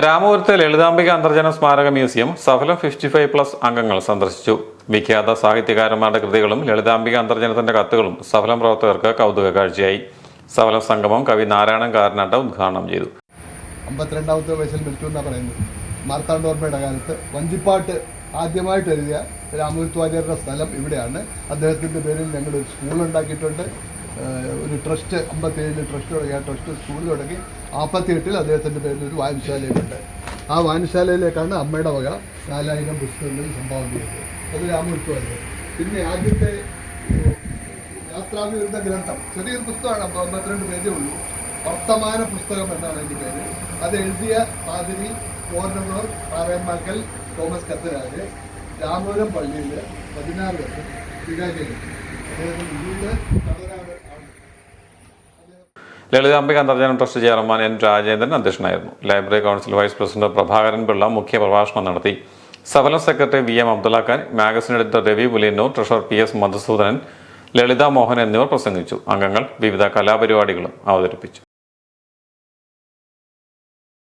രാമപുരത്തെ ലളിതാംബിക അന്തർജന സ്മാരക museum Saphalam fifty five plus അംഗങ്ങൾ സന്ദർശിച്ചു. വിഖ്യാത സാഹിത്യകാരന്മാരുടെ കൃതികളും ലളിതാംബിക അന്തർജനത്തിന്റെ കത്തുകളും സഫലം പ്രവർത്തകർക്ക് കൗതുക കാഴ്ചയായി. സഫലം സംഗമം കവി നാരായണൻ കാരനാട്ട ഉദ്ഘാടനം ചെയ്തു. അമ്പത്തിരണ്ടാമത്തെ വയസ്സിൽ മരിച്ചു എന്നാണ് പറയുന്നത്. മാർത്താണ്ഡോർമ്മയുടെ കാലത്ത് വഞ്ചിപ്പാട്ട് ആദ്യമായിട്ട് എഴുതിയ രാമവിത്വാചാര്യരുടെ സ്ഥലം ഇവിടെയാണ്. അദ്ദേഹത്തിന്റെ പേരിൽ ഞങ്ങൾ ഒരു സ്കൂൾ ഉണ്ടാക്കിയിട്ടുണ്ട്. ഒരു ട്രസ്റ്റ് അമ്പത്തേഴിൽ ട്രസ്റ്റ് തുടങ്ങി. ആ ട്രസ്റ്റ് സ്കൂൾ തുടങ്ങി. നാൽപ്പത്തിയെട്ടിൽ അദ്ദേഹത്തിന്റെ പേരിൽ ഒരു വായനശാലയുണ്ട്. ആ വായനശാലയിലേക്കാണ് അമ്മയുടെ വക നാലായിരം പുസ്തകങ്ങൾ സംഭാവന ചെയ്തത് അത് രാമവിത്വാചാര്യ പിന്നെ ആദ്യത്തെ യാത്രാവിരുദ്ധ ഗ്രന്ഥം ചെറിയൊരു പുസ്തകമാണ് അപ്പോൾ അമ്പത്തിരണ്ട് പേജേ ഉള്ളൂ. വർത്തമാന പുസ്തകം എന്നാണ് അതിന്റെ പേര്. അത് എഴുതിയ പാതിരി പോർണമൂർ പാറയമ്മാക്കൽ തോമസ് കത്തരാജ് രാമപുരം പള്ളിയിൽ പതിനാറ് വർഷം സ്വീകാര്യം അദ്ദേഹത്തിന് വീട് Lalithambika Antharjanam trust chairman N Rajendran അധ്യക്ഷനായിരുന്നു. Library council vice president Prabhakaran Pillai മുഖ്യ പ്രഭാഷണം നടത്തി. Safala secretary V M Abdullakhan magazine editor Ravi Puliyannoor treasurer P S Madhusoodanan Lalitha Mohan എന്നിവർ പ്രസംഗിച്ചു. അംഗങ്ങൾ വിവിധ കലാപരിപാടികളും അവതരിപ്പിച്ചു.